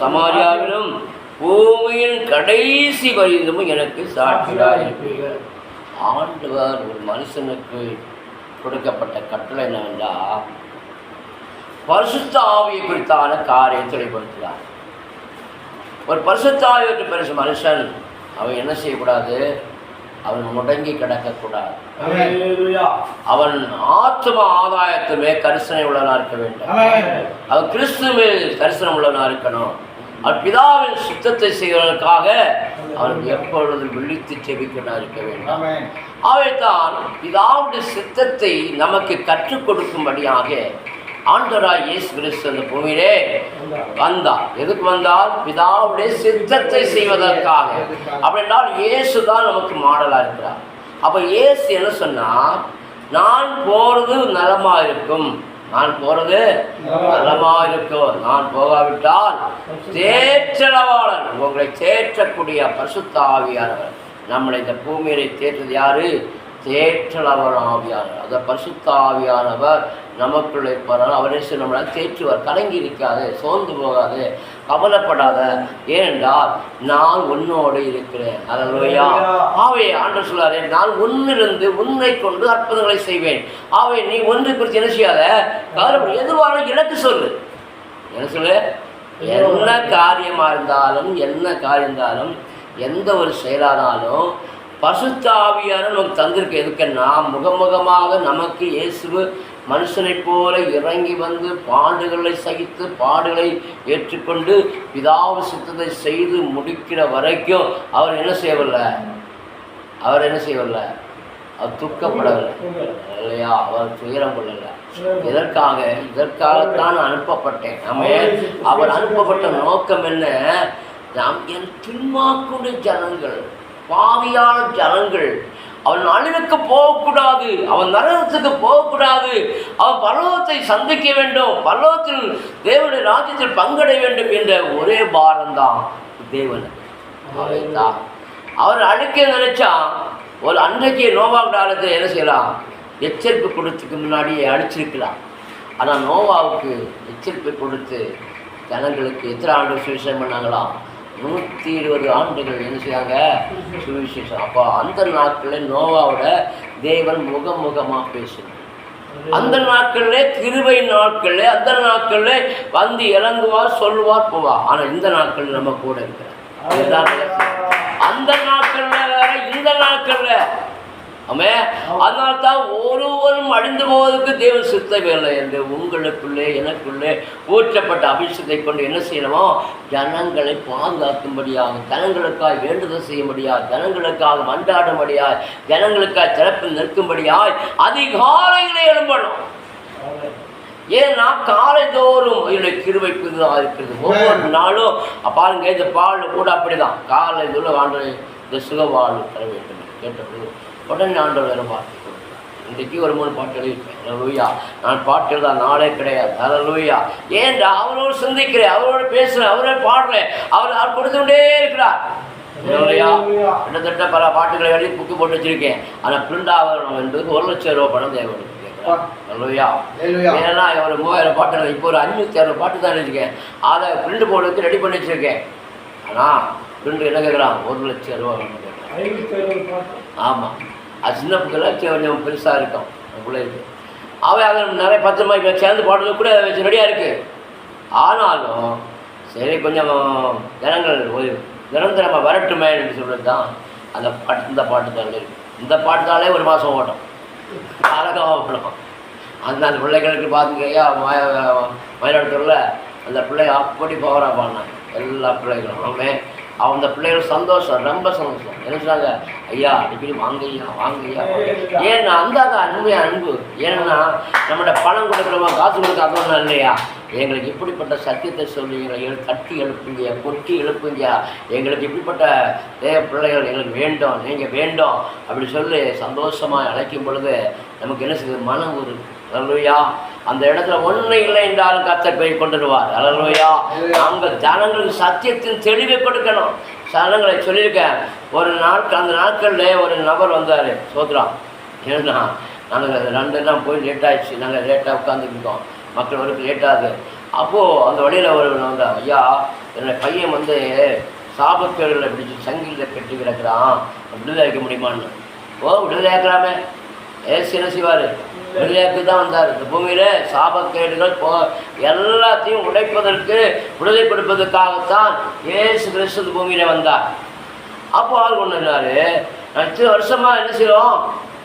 சமாரியாவிலும் பூமியின் கடைசி வரையிலும் எனக்கு சாட்சியாக இருப்பீர்கள் ஆண்டவர் ஒரு மனுஷனுக்கு கொடுக்கப்பட்ட கட்டளை என்னவென்றால் பரிசுத்த ஆவியை குறித்தான காரியத்தை வெளிப்படுத்துகிறார் ஒரு பரிசுத்த ஆவியற்ற பெருசு மனுஷன் அவன் என்ன செய்யக்கூடாது? அவன் முடங்கி கிடக்கக்கூடாது. அவன் ஆத்ம ஆதாயத்துமே கரிசனை உள்ளவனா இருக்க வேண்டும். அவன் கிறிஸ்துவே தரிசனம் உள்ளவனா இருக்கணும். அவன் பிதாவின் சுத்தத்தை செய்வதற்காக அவன் எப்பொழுதும் விழித்து செபிக்கனா இருக்க வேண்டும். அவைத்தான் பிதாவுடைய சித்தத்தை நமக்கு கற்றுக் கொடுக்கும்படியாக ஆண்டவராய் இயேசு கிறிஸ்து அந்த பூமியிலே வந்தார். எதுக்கு வந்தால் பிதாவுடைய சித்தத்தை செய்வதற்காக. அப்படின்றால் இயேசு தான் நமக்கு மாடலாக இருக்கிறார். அப்போ இயேசு என்ன சொன்னார்? நான் போகிறது நலமாக இருக்கும். நான் போறது நலமா இருக்கும் நான் போகாவிட்டால் தேற்றளவாளர் உங்களை தேற்றக்கூடிய பரிசுத்த ஆவியானவர். நம்மளை இந்த பூமியிலே தேற்றது யாரு? தேற்றளவன் ஆவியானவர் அந்த பரிசுத்த ஆவியானவர் நமக்குள்ளே போகிறார் அவரே நம்மளை தேற்றுவார். கலங்கி இருக்காது சோர்ந்து போகாது கவலைப்படாத. ஏனென்றால் நான் உன்னோடு இருக்கிறேன். அல்லையா ஆவே ஆண்டு சொல்லாரே நான் உன்னிருந்து உன்னை கொண்டு அற்புதங்களை செய்வேன். ஆவே நீ ஒன்று குறித்து என்ன செய்யாத? கவலைப்பட. எதுவான இலக்கு சொல்லு. என்ன சொல்லு. என்ன காரியமாக இருந்தாலும் என்ன காரியம் இருந்தாலும் எந்த ஒரு செயலானாலும் பசுத்தாவியான நமக்கு தந்திருக்க. எதுக்குன்னா முகமுகமாக நமக்கு இயேசு மனுஷனைப் போல இறங்கி வந்து பாடுகளை சகித்து பாடுகளை ஏற்றுக்கொண்டு பிதாவு சித்தத்தை செய்து முடிக்கிற வரைக்கும் அவர் என்ன செய்யவில்லை? அவர் என்ன செய்யவில்லை? அவர் துக்கப்படவில்லை. இல்லையா? அவர் துயரம் கொள்ளலை இதற்காக இதற்காகத்தான் அனுப்பப்பட்டேன். நம்ம அவர் அனுப்பப்பட்ட நோக்கம் என்ன? நாம் என் துன்மாக்குடைய ஜனங்கள் பாவியான ஜனங்கள். அவன் அழிவுக்கு போகக்கூடாது அவன் நரகத்துக்கு போகக்கூடாது. அவன் பல்லவத்தை சந்திக்க வேண்டும் பல்லவத்தில் தேவனுடைய ராஜ்யத்தில் பங்கடைய வேண்டும் என்ற ஒரே பாரம்தான் தேவன். அவர் அழைக்க நினைச்சா ஒரு அன்றைக்கு நோவா காலத்தில் என்ன செய்யலாம்? எச்சரிப்பு கொடுத்துக்கு முன்னாடியே அழிச்சிருக்கலாம். ஆனால் நோவாவுக்கு எச்சரிப்பு கொடுத்து ஜனங்களுக்கு எத்தனை ஆண்டு சுவிசேஷம் பண்ணாங்களாம்? நூற்றி இருபது ஆண்டுகள் என்ன செய்யாங்க சுவிசேஷம். அப்போ அந்த நாட்களில் நோவாவோட தேவன் முகம் முகமாக பேசினார் அந்த நாட்களிலே திருவை நாட்கள்ல அந்த நாட்கள்ல வந்து இறங்குவார் சொல்லுவார் போவார். ஆனால் இந்த நாட்கள் நம்ம கூட இருக்கிறார். அந்த நாட்கள்ல வேற இந்த நாட்கள்ல ஆமே? அதனால தான் ஒருவரும் அழிந்து போவதற்கு தேவன் சித்தவில்லை என்று உங்களுக்குள்ளே எனக்குள்ளே ஊற்றப்பட்ட அபிஷேகத்தை கொண்டு என்ன செய்யணுமோ? ஜனங்களை பாதுகாக்கும்படியாக ஜனங்களுக்காக வேண்டுதல் செய்யும்படியாக ஜனங்களுக்காக மன்றாடும்படியாய் ஜனங்களுக்காக திறப்பில் நிற்கும்படியாய் அதிகாலைகளே எழும்பணும். ஏன்னா காலைதோறும் என்னுடைய கிருபை புதிதாக இருக்கிறது. ஒவ்வொரு நாளும் பாருங்க இந்த பால் கூட அப்படிதான். காலை இதில் ஆண்டு இந்த சுகவாழ்வு தர வேண்டும் கேட்டபோது உடனே ஆண்டவர் வேறு பாட்டு. இன்றைக்கு ஒரு மூணு பாட்டு எழுதியிருப்பேன் லூயா நான் பாட்டு எழுதா நாளே கிடையாது. ஹalleluya. ஏன்டா அவரோடு சிந்திக்கிறேன் அவரோடு பேசுகிறேன் அவரோட பாடுறேன். அவர் அவர் கொடுத்து கொண்டே இருக்கிறார் கிட்டத்தட்ட பல பாட்டுகளை எழுதி புக்கு போட்டு வச்சிருக்கேன். ஆனால் பிரிண்ட் ஆகணும் என்பதுக்கு ஒரு லட்சம் ரூபா பணம் தேவைப்படுது. ஏன்னா ஒரு மூவாயிரம் பாட்டு இப்போ ஒரு அஞ்சூற்றி அறுபது பாட்டு தான் எழுதிருக்கேன் அதை பிரிண்ட் போடுறதுக்கு ரெடி பண்ணி வச்சிருக்கேன். ஆனால் பிரிண்ட் என்ன கேட்குறான் ஒரு லட்சம் ரூபா ஆமாம் அது சின்ன பிள்ளைல கொஞ்சம் பெருசாக இருக்கும். அந்த பிள்ளைக்கு. அவன் அதை நிறைய பத்து ரூபாய்க்கு சேர்ந்து பாடுறது கூட வச்சு ரெடியாக இருக்குது ஆனாலும் சரி கொஞ்சம் ஜனங்கள் ஒரு நிரந்தரமாக வரட்டுமே என்று சொல்கிறது தான் அந்த பாட்டு இந்த பாட்டு தான் இந்த பாட்டுனாலே ஒரு மாதம் ஓட்டும் அழகாக ஓடும் அந்த அந்த பிள்ளைகளுக்கு பார்த்துக்கையா மயிலாடுதுறையில் அந்த பிள்ளைங்க அப்படி பவராக பாடினாங்க எல்லா பிள்ளைகளும். அந்த பிள்ளைகள் சந்தோஷம் ரொம்ப சந்தோஷம். என்ன ஐயா அடிக்கடி வாங்க ஐயா வாங்க ஐயா ஏன்னா அந்த அன்பையா அன்பு. ஏன்னா நம்மகிட்ட பணம் கொடுக்குறவங்க காசு கொடுக்காதவங்க இல்லையா? எங்களுக்கு இப்படிப்பட்ட சத்தியத்தை சொல்லி எங்களை தட்டி எழுப்புங்க கொட்டி எழுப்புங்க. எங்களுக்கு இப்படிப்பட்ட தேவ பிள்ளைகள் எங்களுக்கு வேண்டும் நீங்கள் வேண்டும். அப்படி சொல்லி சந்தோஷமாக அழைக்கும் பொழுது நமக்கு என்ன செய்யுது? மனம் ஒரு நல்லையா அந்த இடத்துல ஒன்றும் இல்லை என்றாலும் கத்தர் போய் கொண்டுடுவார். அலர்வையா நாங்கள் ஜனங்களுக்கு சத்தியத்தின் தெளிவை கொடுக்கணும். ஜனங்களை சொல்லியிருக்கேன் ஒரு நாட்கள் அந்த நாட்களில் ஒரு நபர் வந்தார். சோத்ரா ஏன்னா நாங்கள் ரெண்டு நாள் போய் லேட் நாங்கள் லேட்டாக உட்காந்துருக்கோம் மக்கள் வரைக்கும் லேட்டாகுது அப்போது அந்த வழியில் ஒரு வந்தார். ஐயா என்னோட பையன் வந்து சாபக்கேடுகளை பிடிச்சி சங்கிலில் கட்டி கிடக்கிறான். விடுதலை வைக்க முடியுமான்னு. ஓ விடுதலை ஆக்கலாமே. ஏசு என்ன செய்வார் தான் வந்தார். இந்த பூமியில் சாபக்கேடுகள் போ எல்லாத்தையும் உடைப்பதற்கு விடுதலை கொடுப்பதற்காகத்தான் ஏசு கிறிஸ்து இந்த பூமியில் வந்தார். அப்போ ஆள் கொண்டு வந்தார் இத்தனை வருஷமாக என்ன செய்கிறோம்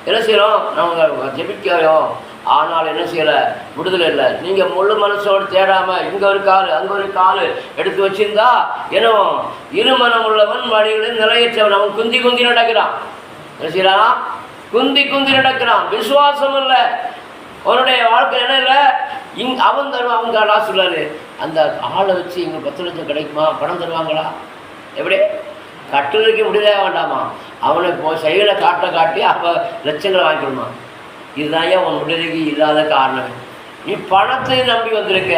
என்ன செய்கிறோம் நாங்கள் ஜெபிக்கிறோம். ஆனால் என்ன செய்யலை? விடுதலை இல்லை. நீங்கள் முழு மனசோடு தேடாமல் இங்கே ஒரு கால் அங்கே ஒரு கால் எடுத்து வச்சிருந்தா ஏனோ இருமனம் உள்ளவன் வழிகளில் நிலையற்றவன். அவன் குந்தி குந்தி நடக்கிறான். என்ன செய்யலாம் குந்தி குந்தி நடக்கிறான். விசுவாசம் இல்லை அவனுடைய வாழ்க்கை என்ன இல்லை? இங் அவன் தருவான் அவங்க நான் சொல்லாரு அந்த ஆளை வச்சு இங்கே பத்து லட்சம் கிடைக்குமா? பணம் தருவாங்களா? எப்படி? கட்டுறதுக்கு முடியவே வேண்டாமா? அவனை இப்போ செயலை காட்ட காட்டி அப்போ லட்சங்களை வாங்கிக்கணுமா? இதுதான் ஏன் உன் விடுதலைக்கு இல்லாத காரணம். நீ பணத்தை நம்பி வந்திருக்க.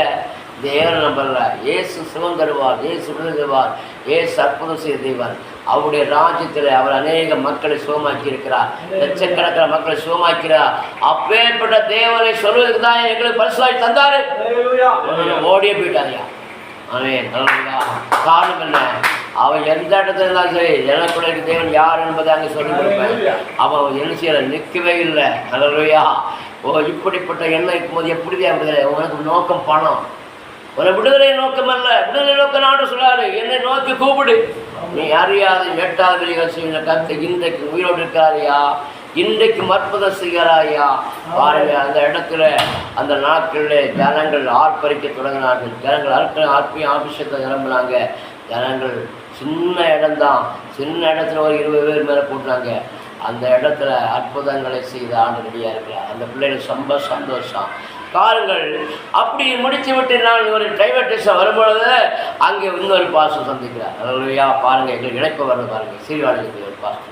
தேவனை நம்பல ஏசு சுகம் தருவார் ஏசு விடுதலை தருவார் ஏசு அற்புதம் செய்து செய்வார் அவருடைய ராஜ்யத்தில் அவர் அநேக மக்களை சுகமாக்கி இருக்கிறார் லட்சக்கணக்கான மக்களை சுகமாக்கிறார். அப்பேற்பட்ட தேவனை சொல்வதற்கு தான் எங்களுக்கு பரிசுவாய் தந்தாரு. ஓடியே போயிட்டாரியா அவன் காரணம் என்ன? அவன் எந்த இடத்துல இருந்தாலும் சரி எனக்குள்ள தேவன் யார் என்பதை அங்கே சொல்லி கொடுப்பேன். அவன் என்ன செய்யல? நிற்கவே இல்லை. நல்லவையா ஓ இப்படிப்பட்ட எண்ணம் இருக்கும்போது எப்படி விடுதலை உனக்கு நோக்கம் பணம். உன விடுதலை நோக்கம் அல்ல. விடுதலை நோக்கம் நாடு சொல்லாரு என்னை நோக்கி கூப்பிடு. நீ அறியாது எட்டாவது வெளிகள் செய்கிற கருத்தை இன்றைக்கு உயிரோடு இருக்காரியா இன்றைக்கு அற்புதம் செய்கிறாயா? பாருங்க அந்த இடத்துல அந்த நாட்களில் ஜனங்கள் ஆர்ப்பரிக்க தொடங்கினார்கள். ஜனங்கள் அர்ப்ப ஆர்ப்பியும் ஆபிஷத்தை நிரம்பினாங்க. ஜனங்கள் சின்ன இடம்தான். சின்ன இடத்துல ஒரு இருபது பேர் மேலே போட்டாங்க. அந்த இடத்துல அற்புதங்களை செய்த ஆண்டு ரெடியாக இருக்கிறார் அந்த பிள்ளைகளுக்கு ரொம்ப சந்தோஷம். காருங்கள். அப்படி முடித்து விட்டு நான் ஒரு டிரைவர் டெஸ்ட்டை வரும்பொழுது அங்கே இன்னொரு பாஸ்டர் சந்திக்கிறார். அலுவலியா பாருங்கள் எங்களுக்கு இணைப்பு வருது பாருங்கள் சீர்காழிக்கு ஒரு பாஸ்டர்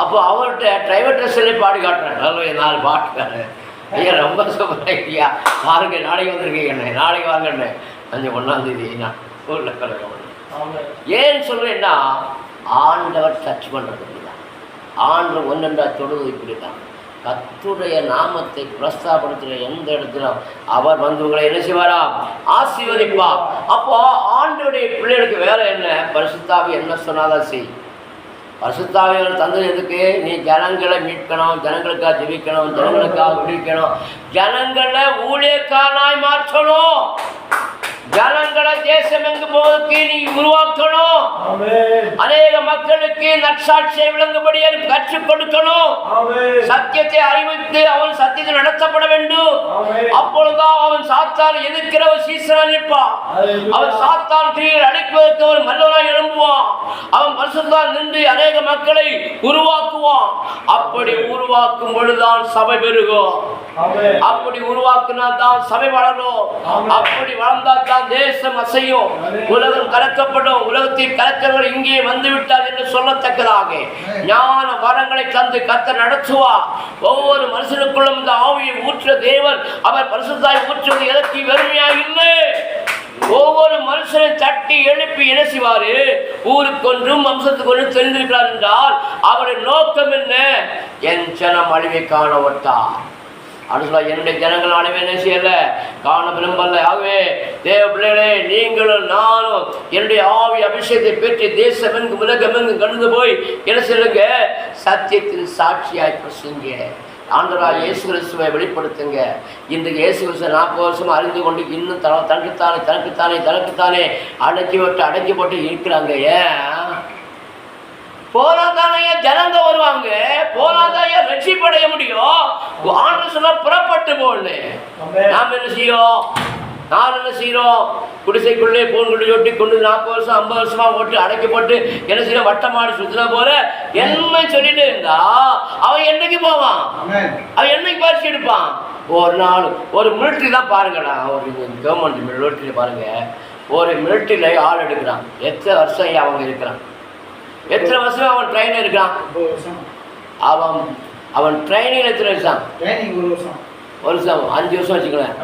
அப்போ அவர்கிட்ட டிரைவர் டெஸ்ட்லேயே பாடி காட்டுறேன் அலுவலியா நாலு பாட்டுக்காரு ஐயா ரொம்ப சூப்பராக ஐயா. பாருங்க நாளைக்கு வந்திருக்கீங்க நாளைக்கு வாங்கண்ணே அஞ்சு ஒன்றாந்தேதி நான் ஊரில் கலகம் ஏன் சொல்கிறேன்னா ஆண்டவர் டச் பண்ணுறது இப்படிதான். ஆண்டு ஒன்றெண்டா தொழுது இப்படி தான் கத்துடைய நாமத்தை பிரஸ்தாபடுத்துகிற எந்த இடத்திலும் அவர் வந்து உங்களை என்ன செய்வாராம்? ஆசீர்வதிப்பா அப்போ ஆண்டுடைய பிள்ளைகளுக்கு வேலை என்ன? பரிசுத்தாவி என்ன சொன்னாதான் செய். பரிசுத்தாவியர் தந்தது எதுக்கு? நீ ஜனங்களை மீட்கணும் ஜனங்களுக்காக ஜெபிக்கணும் ஜனங்களுக்காக விடுவிக்கணும் ஜனங்களை ஊழியக்காரனாய் மாற்றணும். ஜனங்களை தேசம் எங்கு போவதற்கு நீ உருவாக்கணும் அநேக மக்களுக்கு நற்சாட்சியை விளங்கும்படி கற்றுக் கொடுக்கணும் சத்தியத்தை அறிவித்து அவன் சத்தியத்தில் நடத்தப்பட வேண்டும். அப்பொழுதுதான் அவன் சாத்தான் எதிர்க்கிற ஒரு நிற்பான். அவன் சாத்தான் கிரியில் அடைப்பதற்கு அவன் மல்லவனாய் எழும்புவான். அவன் பரிசுத்தான் நின்று அநேக மக்களை உருவாக்குவான். அப்படி உருவாக்கும் பொழுதுதான் சபை பெருகும். அப்படி உருவாக்குனா தான் சபை வளரும். அப்படி வளர்ந்தா தான் தேசம் அசையும். உலகம் கலக்கப்படும். உலகத்தில் கலக்கிறவர் இங்கே வந்து விட்டார் என்று சொல்லத்தக்கதாக. ஞான வரங்களை தந்து கத்த நடத்துவார். ஒவ்வொரு மனுஷனுக்குள்ளும் இந்த ஆவியை ஊற்ற தேவன் அவர் பரிசுத்தாய் ஊற்றுவது எதற்கு வெறுமையாக இல்லை? ஒவ்வொரு மனுஷனை தட்டி எழுப்பி என்ன செய்வாரு? ஊருக்கொன்றும் வம்சத்துக்கொன்றும் தெரிந்திருக்கிறார் என்றால் அவருடைய நோக்கம் என்ன? என் ஜனம் அழிவை காண அடுத்த என்னுடைய ஜனங்கள் அனைவரும் என்ன செய்யல? காண விரும்பல. ஆகவே தேவ பிள்ளைகளே நீங்களும் நானும் என்னுடைய ஆவி அபிஷேகத்தை பெற்று தேசமெங்கு உலகமெங்கு கடந்து போய் என்ன சொல்லுங்க சத்தியத்தின் சாட்சியாய் பிரசுங்க ஆண்டவராக இயேசு கிறிஸ்துவை வெளிப்படுத்துங்க. இன்றைக்கு இயேசு கிறிஸ்துவ நாற்பது வருஷம் அறிந்து கொண்டு இன்னும் தன தனக்குத்தானே தனக்குத்தானே தனக்குத்தானே அடக்கி விட்டு அடக்கி போட்டு இருக்கிறாங்க. ஏன்? போனாதானே ஜனங்க வருவாங்க? போனாதான் ரட்சிப்படைய முடியும்? ஆண்டு சொன்னா புறப்பட்டு போன்னு நாம் என்ன செய்யோம் நான் என்ன செய்கிறோம்? குடிசைக்குள்ளே போன் குடி ஒட்டி கொண்டு நாற்பது வருஷம் ஐம்பது வருஷமா ஓட்டு அடைக்க போட்டு என்ன செய்யறோம் வட்டமாடி சுத்தின போல என்ன சொல்லிட்டு இருந்தா அவன் என்னைக்கு போவான்? அவன் என்னைக்கு பரிசு எடுப்பான்? ஒரு நாள் ஒரு மிலிட்ரி தான் பாருங்கடா ஒரு கவர்மெண்ட் மிலிட்ரி பாருங்க. ஒரு மிலிட்ரியில் ஆள் எடுக்கிறான். எத்தனை வருஷம் அவங்க இருக்கிறான்? எத்தனை வருஷம் அவன் ட்ரெயின் இருக்கான் அவன் அவன் ட்ரைனிங் எத்தனை வருஷம்? ஒரு வருஷம். அஞ்சு வருஷம் வச்சுக்கிறேன்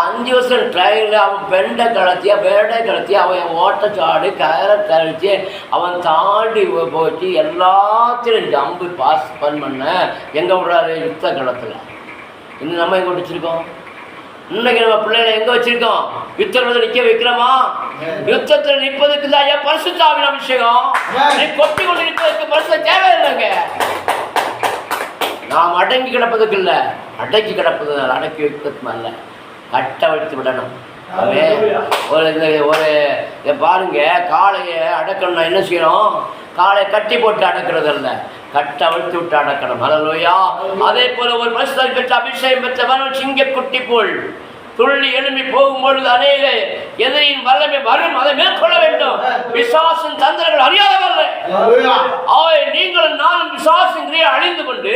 அஞ்சு வருஷம். ட்ரெயினில் அவன் பெண்டை கலத்தி பேடை கலத்தி அவன் ஓட்டச்சாடு கயரை கழிச்சு அவன் தாண்டி போச்சு. எல்லாத்திலும் ஜம்பு பாஸ் பண் பண்ண எங்கே விடுறாரு? யுத்த களத்தில். இன்னும் நம்ம எங்கே வச்சிருக்கோம்? இன்னைக்கு நம்ம பிள்ளைகளை எங்க வச்சிருக்கோம்? யுத்தத்தில் நிக்க வைக்கிறோமா? யுத்தத்தில் நிற்பதுக்கு தான் ஐயா பரிசுத்தாவின் அபிஷேகம். நீ கொட்டி கொண்டு நிற்பதற்கு பரிசு தேவையில்லைங்க நாம் அடங்கி கிடப்பதுக்கு இல்லை அடக்கி கிடப்பது அடக்கி வைப்பதுக்கு அல்ல. கட்ட வைத்து விடணும். ஒரு ஒரு பாருங்க காளையை அடக்கணும்னா என்ன செய்யணும்? காளை கட்டி போட்டு அடக்கிறது அல்ல. கட்ட அவிழ்த்து விட்டு அடக்கணும் ஹalleluya. அதே போல ஒரு மனுஷன் பெற்ற அபிஷேகம் பெற்றவன் சிங்க குட்டி போல். துள்ளி எழும்பி போகும்பொழுது அநேக எதிரியின் வல்லமை வரும். அதை மேற்கொள்ள வேண்டும். விசுவாசம் தந்திரங்கள் அறியாதவல்ல ஆவை நீங்களும் நானும் விசுவாசம் அழிந்து கொண்டு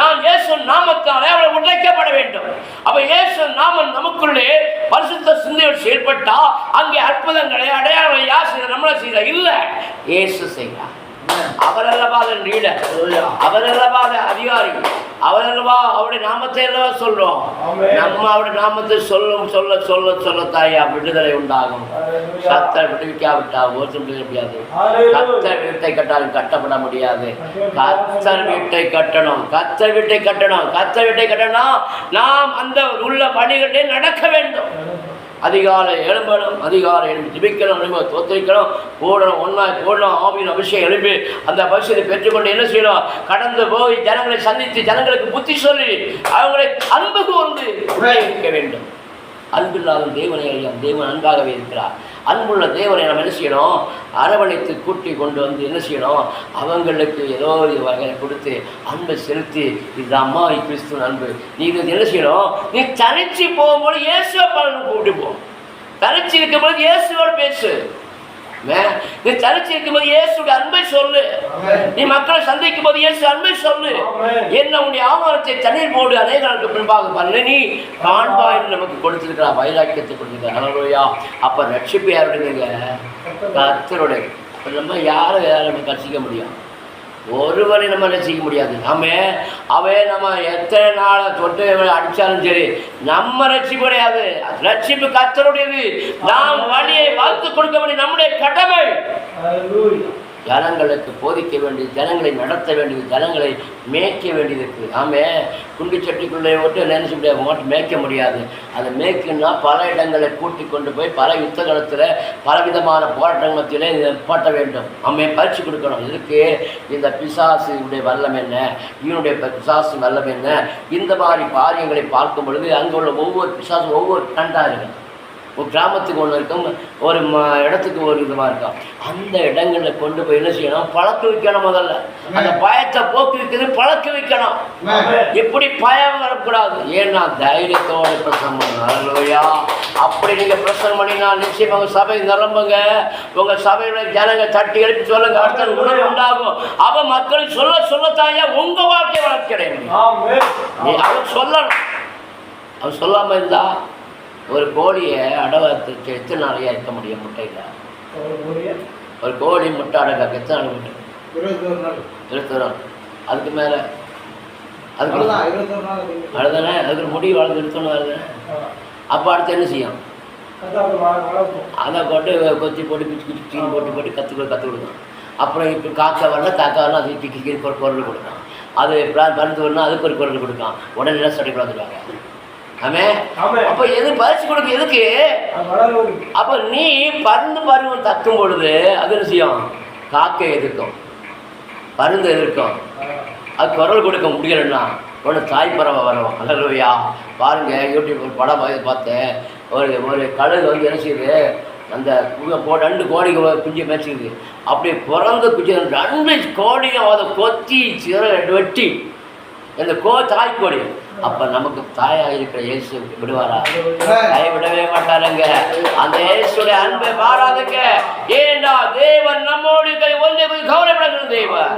நாம் இயேசு நாமத்தாலே அவளை உடைக்கப்பட வேண்டும். அப்ப இயேசு நாமம் நமக்குள்ளே பரிசுத்த சிந்தையோடு செயல்பட்டா அங்கே அற்புதங்களை அடையாளங்களை யார் செய்யற நம்மள செய்யற இல்ல. இயேசு செய்கிறார் அவரல்லவா அதன் லீடர் அவரல்லவா அதன் அதிகாரி அவரல்லவா அவருடைய நாமத்தை அல்லவா சொல்றோம். நம்ம அவருடைய நாமத்தை சொல்லும் சொல்ல சொல்ல சொல்ல தாயா விடுதலை உண்டாகும். கத்தர் விடுவிக்காவிட்டா செய்ய முடியாது. கத்தர் வீட்டை கட்டாலும் கட்டப்பட முடியாது. கத்தர் வீட்டை கட்டணும். கத்தர் வீட்டை கட்டணும். கத்தர் வீட்டை கட்டணும் நாம் அந்த உள்ள பணிகளிலே நடக்க வேண்டும். அதிகாலை எழும்பணும் அதிகாலை எழும்பி ஜிபிக்கணும் எழும்ப தோத்தரிக்கணும் கூடணும் ஒன்றா கூடணும் ஆவியின் அபிஷேகம் எழும்பி அந்த அபிஷேகத்தை பெற்றுக்கொண்டு என்ன செய்யணும்? கடந்து போய் ஜனங்களை சந்தித்து ஜனங்களுக்கு புத்தி சொல்லி அவங்களை அன்பு கொண்டு இருக்க வேண்டும். அன்பில்லாத தேவனை அறியாம் தேவன் அன்பாகவே இருக்கிறார். அன்புள்ள தேவரை நம்ம என்ன செய்யணும்? அரவணைத்து கூட்டி கொண்டு வந்து என்ன செய்யணும்? அவங்களுக்கு ஏதோ ஒரு வகையை கொடுத்து அன்பை செலுத்தி இது அம்மா கிறிஸ்துவ அன்பு. நீ இது என்ன செய்யணும்? நீ தனிச்சு போகும்போது இயேசுவை பலன் கூப்பிட்டு போ. தனிச்சு இருக்கும்போது இயேசுவோட பேசு நீ தனிச்சு இருக்கும்போது இயேசுடைய அன்பை சொல்லு. நீ மக்களை சந்திக்கும் போது இயேசு அன்பை சொல்லு. என்ன உன்னுடைய ஆவணத்தை தண்ணீர் போடு அநேக நாளுக்கு பின்பாக பண்ணு நீ காண்பாய் என்று நமக்கு கொடுத்திருக்கிறா வைராக்கியத்தை கொடுத்திருக்க ஹலோயா அப்ப ரட்சிப்பு யாருடையங்க கர்த்தருடைய. அப்ப நம்ம யாரை யாரை நம்ம கட்சிக்க முடியும்? ஒருவரை நம்ம ரசிக்க முடியாது. நம்ம அவன் நம்ம எத்தனை நாளை தொட்டு அடிச்சாலும் சரி நம்ம ரட்சிப்பு கிடையாது. ரட்சிப்பு கத்தருடையது நாம் வழியை வாழ்த்து கொடுக்க வேண்டிய நம்முடைய கடமை. ஜனங்களுக்கு போதிக்க வேண்டியது ஜனங்களை நடத்த வேண்டியது ஜனங்களை மேய்க்க வேண்டியது இருக்குது ஆமே குண்டு சட்டிக்குள்ளே விட்டு நினைச்ச முடியாது மட்டும் மேய்க்க முடியாது. அதை மேய்க்கணும்னா பல இடங்களை கூட்டி கொண்டு போய் பல யுத்த காலத்தில் பலவிதமான போராட்டங்கள் மத்தியிலே நிப்பாட்ட வேண்டும். ஆமே பறிச்சு கொடுக்கணும். இதுக்கு இந்த பிசாசுடைய வல்லம் என்ன? இவனுடைய பிசாசு வல்லம் என்ன? இந்த மாதிரி காரியங்களை பார்க்கும் பொழுது அங்கே உள்ள ஒவ்வொரு பிசாசும் ஒவ்வொரு கண்டார்கள் ஒரு கிராமத்துக்கு ஒன்று இருக்கும் ஒரு ம இடத்துக்கு ஒரு விதமாக இருக்கும். அந்த இடங்களில் கொண்டு போய் என்ன செய்யணும்? பழக்க வைக்கணும் முதல்ல. அந்த பயத்தை போக்கு வைக்கிறது பழக்க வைக்கணும். இப்படி பயம் வரக்கூடாது? ஏன்னா தைரியத்தோட பிரசனம் பண்ணணும் அல்லையா அப்படி நீங்கள் பிரசனம் பண்ணினா நிச்சயம் உங்கள் சபை நிரம்புங்க. உங்கள் சபையோட ஜனங்க தட்டி எழுப்பி சொல்லுங்க. அடுத்த உணர்வு உண்டாகும். அவ மக்களுக்கு சொல்ல சொல்லத்தாயா உங்கள் வாழ்க்கை வளர்க்கிறேன் நீ அவர் சொல்லணும். அவர் சொல்லாமல் இருந்தா ஒரு கோழியை அடவத்துக்கு எத்தனை நாளையா இருக்க முடியும் முட்டையில்? ஒரு கோழி முட்டை அடக்க எத்தனை நாள் முட்டை? இருபத்தி நாள். அதுக்கு மேலே? அதுக்கு அழுதானே அதுக்கு முடி வளர்ந்து எடுத்தோன்னு வருதுனே அப்போ அடுத்து என்ன செய்யும்? அதை போட்டு கொத்தி போட்டு பிச்சு பிச்சு தீன் போட்டு போட்டு கற்று கற்று கொடுக்கும் அப்புறம் இப்போ காக்கா வரல காக்கா வரல அது பிக்கி கீழே ஒரு குரல் கொடுக்கும். அது பிரான் பறந்து வரணும் அதுக்கு ஒரு குரல் கொடுக்கும். உடனே சட்டை வளர்ந்துருவாங்க ஆமே. அப்போ எது பறிச்சு கொடுக்க எதுக்கு? அப்போ நீ பருந்து பருவம் தக்கும் பொழுது அது செய்யும்? காக்கை எதிர்க்கும். பருந்து எதிர்க்கும். அது குரல் கொடுக்க முடியலன்னா உடனே தாய் பறவை வரும். அல்லையா. பாருங்க யூடியூப் ஒரு படம் பார்த்து பார்த்தேன் ஒரு ஒரு கழுகு வந்து என்ன செய்யுது? அந்த ரெண்டு கோழிக்கு ஒரு குஞ்சு மேய்ச்சிக்குது அப்படி பிறந்த குஞ்சு ரெண்டு கோழியும் அதை கொத்தி சிற வெட்டி இந்த கோ தாய் கோழி அப்போ நமக்கு தாயாக இருக்கிற இயேசு விடுவாரா? கைவிடவே மாட்டாருங்க. அந்த இயேசுடைய அன்பை மாறாதுங்க ஏண்டா தேவன் நம்மோடு ஒன்றை போய் கவலைப்படக்கூடிய தேவன்.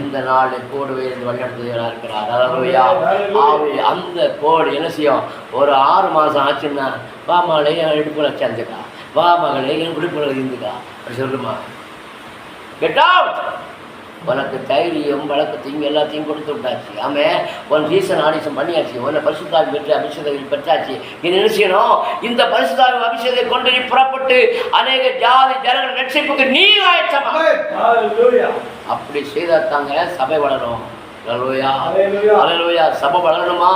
இந்த நாள் கூடவே இருந்து வழிநடத்துவதா இருக்கிறார். அலலுயா. ஆவி அந்த கோடு என்ன செய்யும்? ஒரு ஆறு மாதம் ஆச்சுன்னா வா மகளே என் இடுப்பில் சேர்ந்துக்கா வா மகளே என் இடுப்பில் இருந்துக்கா அப்படி சொல்லுமா? கெட் அவுட் உனக்கு தைரியம் வழக்கத்தையும் எல்லாத்தையும் கொடுத்து விட்டாச்சு. ஆமே உன் ரீசன் ஆடிஷன் பண்ணியாச்சு. உன்னை பரிசுத்தாவி பெற்று அபிஷேகத்தில் பெற்றாச்சு. இது என்ன செய்யணும்? இந்த பரிசுத்தாவி அபிஷேகத்தை கொண்டு நீ புறப்பட்டு அநேக ஜாதி ஜனங்கள் ரட்சிப்புக்கு நீ ஆயத்தமா? அப்படி செய்தால் தாங்க சபை வளரும். அலலோயா. அலலோயா சபை வளரணுமா?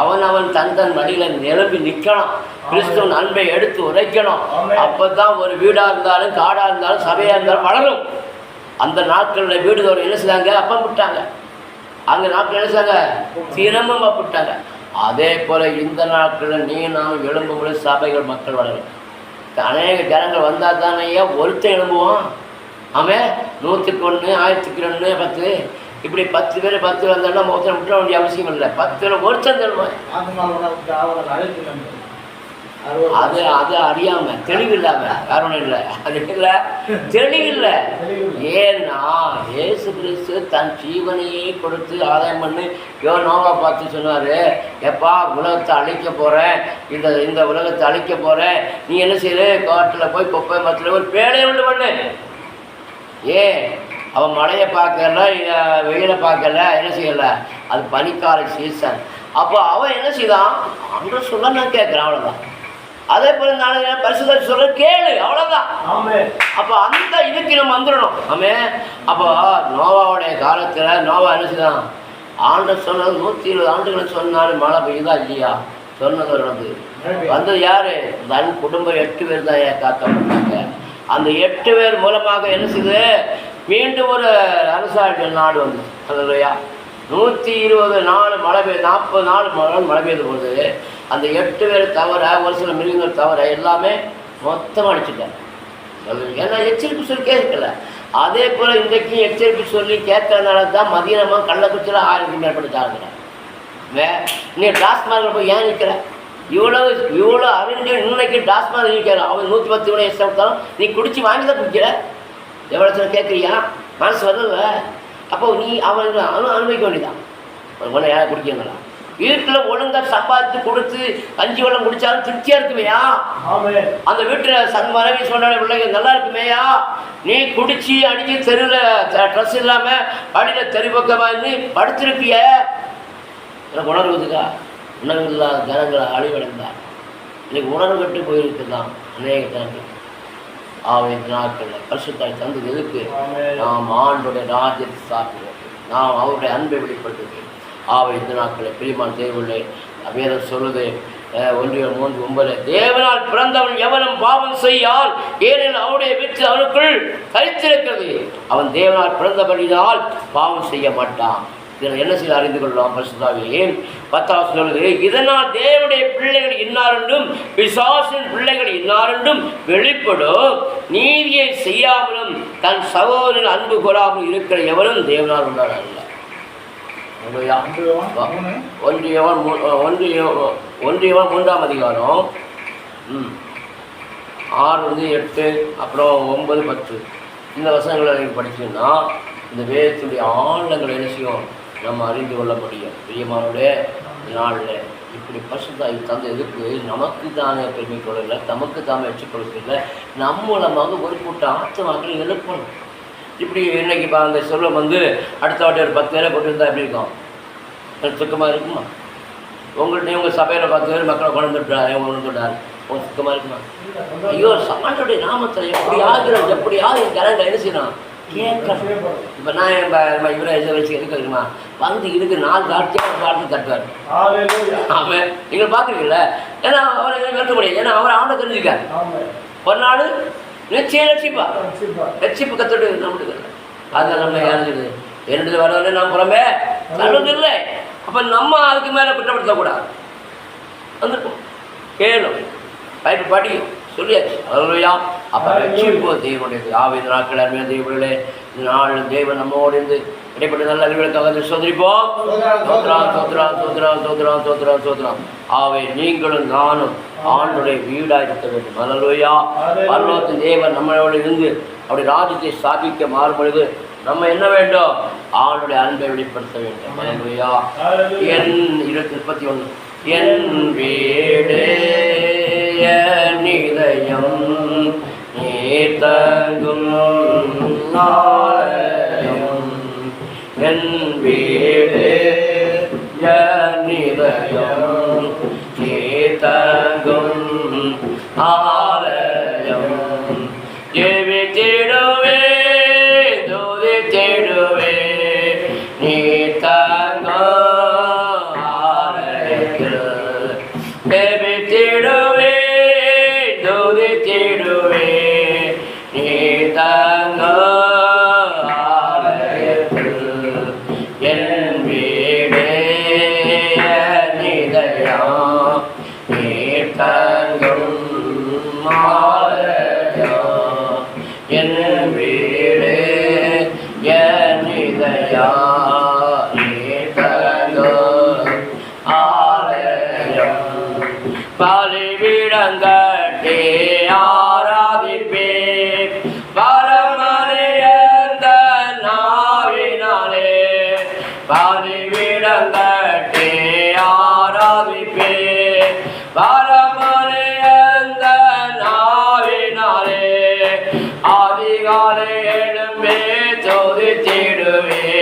அவன் அவன் தன் தன் வழியில் நிரம்பி நிற்கணும் கிறிஸ்துவன் அன்பை எடுத்து உரைக்கணும். அப்பதான் ஒரு வீடா இருந்தாலும் காடா இருந்தாலும் சபையா இருந்தாலும் வளரும். அந்த நாட்களில் வீடு தோறும் என்ன செய்தாங்க? அப்பம் விட்டாங்க அந்த நாட்கள் என்ன செய்தாங்க? தினமும் அப்பிட்டாங்க அதே போல் இந்த நாட்களில் நீ நாம் எழும்பும்போது சபைகள் மக்கள் வளரும். அநேக ஜனங்கள் வந்தால் தானே ஒருத்தன் எழும்புவான். அவன் நூற்றுக்கு ஒன்று ஆயிரத்துக்கு ரெண்டு பத்து. இப்படி பத்து பேர் பத்து பேர் வந்தாலும் ஒருத்தன் விட்டுற வேண்டிய அவசியம் இல்லை. பத்து பேர் ஒருத்தன் தருவான் ஆத்மாவில் உனக்கு அவர்கள் அழைத்து அது அது அறியாம தெளிவில்லாம காரணம் இல்லை அது இல்லை தெளிவில்லை. ஏன்னா இயேசு கிறிஸ்து தன் ஜீவனையே கொடுத்து ஆதாயம் பண்ணி யோ நோவா பார்த்து சொன்னாரு எப்பா உலகத்தை அழிக்க போறேன். இந்த இந்த உலகத்தை அழிக்க போறேன். நீ என்ன செய்யற காட்டில் போய் குப்பை மரத்தில் ஒரு பேடையை உண்டு பண்ணு. ஏன்? அவன் மழையை பார்க்கல வெயிலை பார்க்கல என்ன செய்யல? அது பனிக்கால சீசன். அப்போ அவன் என்ன செய்தான்? அன்று சொல்ல நான் கேட்குறேன் அவ்வளோதான் அதே போல நான் பரிசுத்தர் சொல்ல கேளு அவ்வளோதான் ஆமே அப்போ அந்த இதுக்கு நம்ம வந்துடணும். ஆமே அப்போ நோவாவுடைய காலத்தில் நோவா என்ன செய்தான்? ஆண்ட சொன்னது நூற்றி இருபது ஆண்டுகள் சொன்னாலும் மழை பெய்யுதா இல்லையா? சொன்னது வருது வந்தது யாரு? தன் குடும்பம் எட்டு பேர் தான் ஏன் காக்கப்பட்டாங்க? அந்த எட்டு பேர் மூலமாக என்ன செய்யுது மீண்டும் ஒரு அரசாட்சி நாடு வந்து அதுலையா நூற்றி இருபது நாலு மழை பெய்யுது நாற்பது நாலு மழை மழை பெய்த போது அந்த எட்டு பேர் தவிர ஒரு சில மிருகங்கள் தவிர எல்லாமே மொத்தமாக அடிச்சுட்டாங்க ஏன்னா எச்சரிப்பு சொல்லி கேட்கல. அதே போல் இன்றைக்கும் எச்சரிப்பு சொல்லி கேட்கறதுனால தான் மதியானமாக கள்ளக்குச்சியில் ஆயிரத்துக்கு மேற்பட்டு சாகுறேன் வே நீ டாஸ்மாக போய் ஏன் நிற்கிற இவ்வளோ இவ்வளோ அறிஞ்சு இன்னைக்கு டாஸ்மாக நிற்கிற அவன் நூற்றி பத்து மணி எக்ஸ்ட்ரா கொடுத்தாலும் நீ குடிச்சு வாங்கி தான் குடிக்கிற. எவ்வளோ சொல்ல கேட்குறியா? மனசு வரல அப்போ நீ அவன் அனு அனுபவிக்க வேண்டியதான் உன்னை யாரை குடிக்கிறங்களா வீட்டில் ஒழுங்காக சம்பாதிச்சு கொடுத்து கஞ்சி வெள்ளம் குடித்தாலும் திருப்தியாக இருக்குமையா? அந்த வீட்டில் சன் மனைவி சொன்ன பிள்ளைங்க நல்லா இருக்குமேயா? நீ குடிச்சு அடிச்சு தெருவில் ட்ரெஸ் இல்லாமல் அடியில் தெரு பக்கமாக இருந்து படுத்திருப்பிய? எனக்கு உணர்வு இருக்குதா? உணர்வு இல்லாத ஜனங்களை அழிவடைந்தா. இன்னைக்கு உணர்வு கட்டு போயிருக்குதான் அநேக ஜனங்கள் ஆவை நாட்களில் பரிசுத்தாய் தந்தது எதுக்கு நாம் ஆண்டுடைய ராஜ்யத்தை சாப்பிடுவோம் நாம் அவருடைய அன்பை வெளிப்படுத்துவது ஆவை இந்த நாட்களில் பிரிமான் தேவர்களே வேதம் சொல்லுது ஒன்று மூன்று ஒன்பது. தேவனால் பிறந்தவன் எவனும் பாவம் செய்யால் ஏனெனில் அவனுடைய வித்து அவனுக்குள் கழித்திருக்கிறது அவன் தேவனால் பிறந்தபடியால் பாவம் செய்ய மாட்டான். இதில் என்ன செய்ய அறிந்து கொள்ளலாம் பரிசுத்தாவே? ஏன்? பத்தாவது சொல்லுது இதனால் தேவனுடைய பிள்ளைகள் இன்னாரென்றும் பிசாசின் பிள்ளைகள் இன்னாரென்றும் வெளிப்படும். நீதியை செய்யாமலும் தன் சகோதரன் அன்பு கூறாமல் இருக்கிற எவரும் தேவனால் உள்ளார் அல்ல. ஒன்றியவன் ஒன்றியவன் மூன்றாம் அதிகாரம். ஆறு வந்து எட்டு அப்புறம் ஒன்பது பத்து. இந்த வசனங்களை படிச்சீங்கன்னா இந்த வேதத்துடைய ஆழங்களை என்ன செய்யும்? நம்ம அறிந்து கொள்ள முடியும் பிரியமானுடைய நாளில் இப்படி பசுதாய் தந்த எதுக்கு நமக்கு தானே பெருமை கொள்ளல நமக்கு தானே வச்சு கொடுக்கல நம் மூலமாக ஒரு கூட்டம் ஆத்மாக்களை எழுப்பணும். இப்படி இன்னைக்கு இப்போ அந்த செல்வம் வந்து அடுத்த வாட்டி ஒரு பத்து பேரை போட்டுருந்தா எப்படி இருக்கும்? சுத்தமாக இருக்குமா? உங்கள்கிட்ட உங்கள் சபையில் பத்து பேர் மக்களை கொண்டு வந்துட்டாரு. கொண்டு சுத்தமாக இருக்குமா? ஐயோ சாண்டோடைய நாமத்தை எப்படி ஆகிறோம் எப்படி ஆகுது ஜனங்கள் என்ன செய்யணும்? இப்போ நான் நம்ம இவரை இதை வச்சு எதுக்கு இருக்குமா வந்து இதுக்கு நாலு காட்சியாக காட்சி தட்டுவார். ஹalleluya. அவன் நீங்கள் பார்க்குறீங்கள ஏன்னா அவரை வெறுக்க முடியாது. ஏன்னா அவர் ஆண்டை தெரிஞ்சுக்கார் ஒரு நாள் நிச்சயம் ரட்சிப்பா. ரட்சிப்பு. கத்துட்டு நம்மளுக்கு அதை நம்ம யாருது என்னது வரவில்லை நாம் புறமே நல்லதில்லை அப்போ நம்ம அதுக்கு மேலே குற்றப்படுத்தக்கூடாது. வந்திருக்கும் கேளும் பைப்பு படி சொல்லியாச்சு அருளையா அப்போ ரட்சிப்பு தேவனுடையது ஆவித நாட்கள் அருமையான தேவர்களே இந்த நாள் தேவன் நம்மோடு இருந்து இடைப்பட்ட நல்ல அறிவுகளுக்காக சோதரிப்போம். சோத்ராம் சோத்ராம் சோத்ராம் சோத்ராம் சோத்ராம் சோத்ராம் ஆவை நீங்களும் நானும் ஆண்டுடைய வீடாக இருக்க வேண்டும் அலலுயா பரலோகத்தின் தேவன் நம்மளோடு இருந்து அவருடைய ராஜ்யத்தை ஸ்தாபிக்க மாறும் பொழுது நம்ம என்ன வேண்டும்? ஆண்டுடைய அன்பை வெளிப்படுத்த வேண்டும். அலலுயா என் இருபத்தி முப்பத்தி ஒன்று. என் வீடு. என் இதயம் நீ தங்கும் ஆலயம் என் வீடு என் எழும்பே சோதித்திடுவே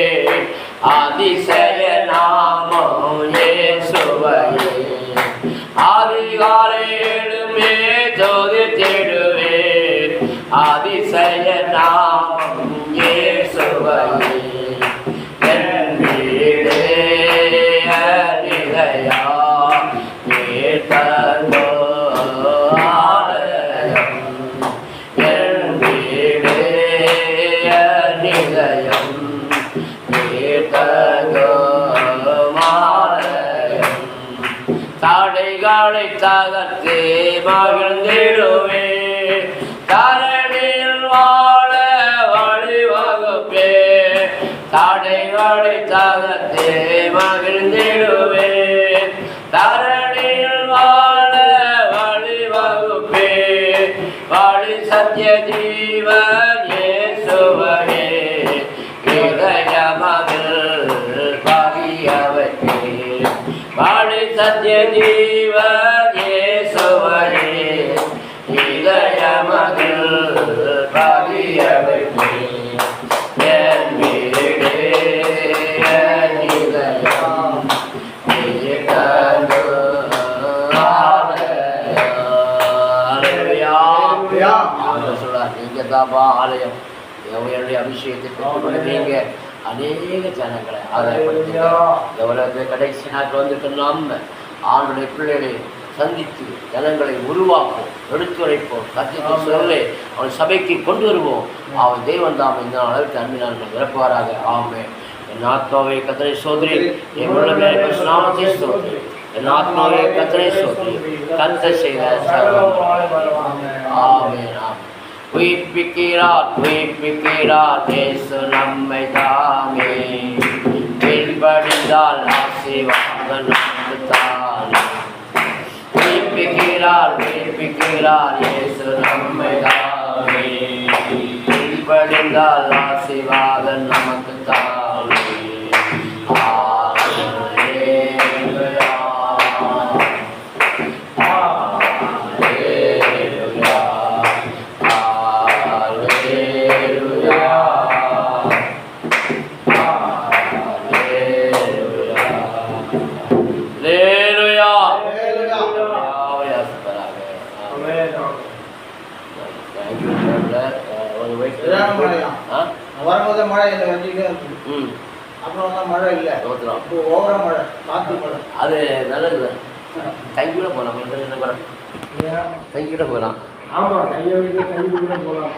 தடைகளை தகர்த்து மகிழ்ந்திடுவே தரணியில் வாழ வழி வகுப்பே வாழி சத்திய ஜீவன் இயேசுவனே இதயமகில் பாகியவற்றே. வாழி சத்திய ஜீவன் என்னுடைய அபிஷேகத்தை பெற்றுக்கொள்வீங்க அநேக ஜனங்களை ஆதாயப்படுத்துங்க. எவ்வளவு கடைசி நாட்கள் வந்திருக்க நாம ஆண்டுடைய பிள்ளைகளை சந்தித்து ஜனங்களை உருவாக்கும் எடுத்துரைப்போம் கத்திட்டு சொல்லி அவன் சபைக்கு கொண்டு வருவோம். அவன் தெய்வம் தாம் இந்த அளவுக்கு அன்பினால் நிரப்புவாராக ஆமே என் ஆத்மாவை கத்தனை சோதரி. என் நாமத்தை சோதரி. என் ஆத்மாவை கத்தனை சோதரி. கத்த செய்த ஆமென். ஆமென். உயிர்ப்பிக்கிறார் உயிர்ப்பிக்கிறார் தேசு நம்மை தாமே கீழ்ப்படிந்தால் ஆசீர்வாதம் நமக்கு தானே உயிர்ப்பிக்கிறார் உயிர்ப்பிக்கிறார் இயேசு நம்மை தாமே கீழ்ப்படிந்தால் ஆசீர்வாதம் நமக்கு தான் அது நல்லது கைக்கூட போகலாம். என்ன போகிறோம் கைக்கூட போகலாம். ஆமா கையை வைக்க கை கூட போகலாம்.